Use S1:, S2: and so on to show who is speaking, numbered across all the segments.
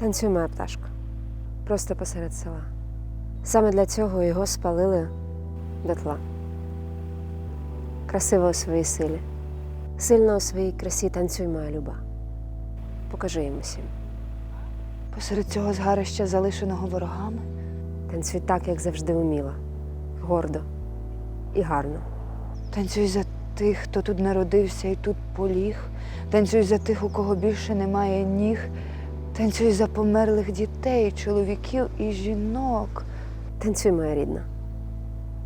S1: Танцюй, моя пташка. Просто посеред села. Саме для цього його спалили дотла. Красива у своїй силі. Сильна у своїй красі танцюй, моя люба. Покажи їм усім.
S2: Посеред цього згарища, залишеного ворогами,
S1: Танцюй так, як завжди вміла. Гордо і гарно.
S2: танцюй за тих, хто тут народився і тут поліг. Танцюй за тих, у кого більше немає ніг. Танцюй за померлих дітей, чоловіків і жінок.
S1: Танцюй, моя рідна.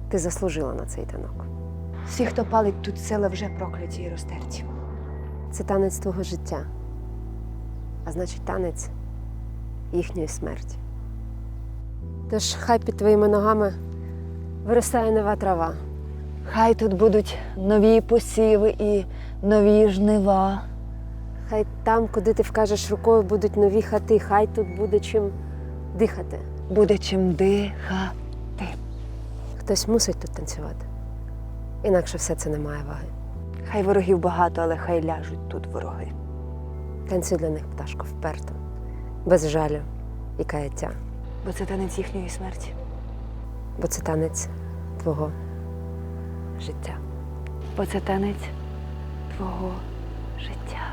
S1: Ти заслужила на цей танок.
S2: Всі, хто палить тут села, вже прокляті і розтерті.
S1: Це танець твого життя, а значить, танець їхньої смерті. Тож хай під твоїми ногами виростає нова трава,
S2: Хай тут будуть нові посіви і нові жнива.
S1: Хай там, куди ти вкажеш рукою, будуть нові хати, хай тут буде чим дихати.
S2: Буде чим дихати.
S1: Хтось мусить тут танцювати. Інакше все це не має ваги.
S2: Хай ворогів багато, але хай ляжуть тут вороги.
S1: Танцюй для них пташко вперто, без жалю і каяття,
S2: Бо це танець їхньої смерті.
S1: бо це танець твого життя.
S2: Бо це танець твого життя.